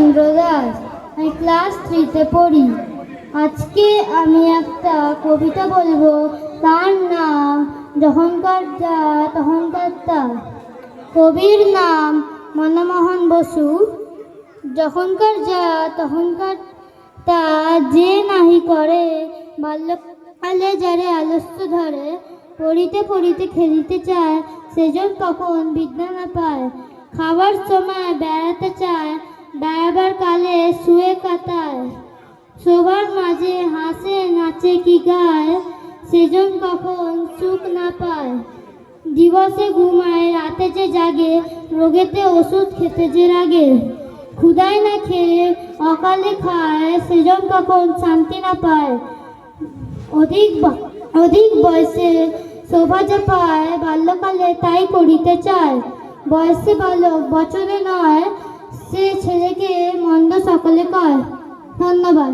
চন্দ্র দাস আমি ক্লাস থ্রিতে পড়ি। আজকে আমি একটা কবিতা বলব। তার নাম যখনকার যা তখনকার তা। কবির নাম মনমোহন বসু। যখনকার যা তখনকার তা যে নাহি করে, বাল্যকালে যারে আলস্য ধরে, পড়িতে পড়িতে খেলিতে চায় সেজন তখন বিদ্যা না পায়। খাবার সময় বেড়াতে চায় বেড়াবার কালে শুয়ে কাতায় সবার মাঝে হাসে, নাচে কি গায় সেজন কখন সুখ না পায়। দিবসে ঘুমায়, রাতে যে জাগে, রোগেতে ওষুধ খেতে যে রাগে। ক্ষুদায় না খেয়ে, অকালে খায়, সেজন কখন শান্তি না পায়। অধিক অধিক বয়সে শোভা যে পায়, বাল্যকালে তাই করিতে চায়। বয়সে বালক বছরে নয় সে ছেলেকে মন্দ সকলে কয়। ধন্যবাদ।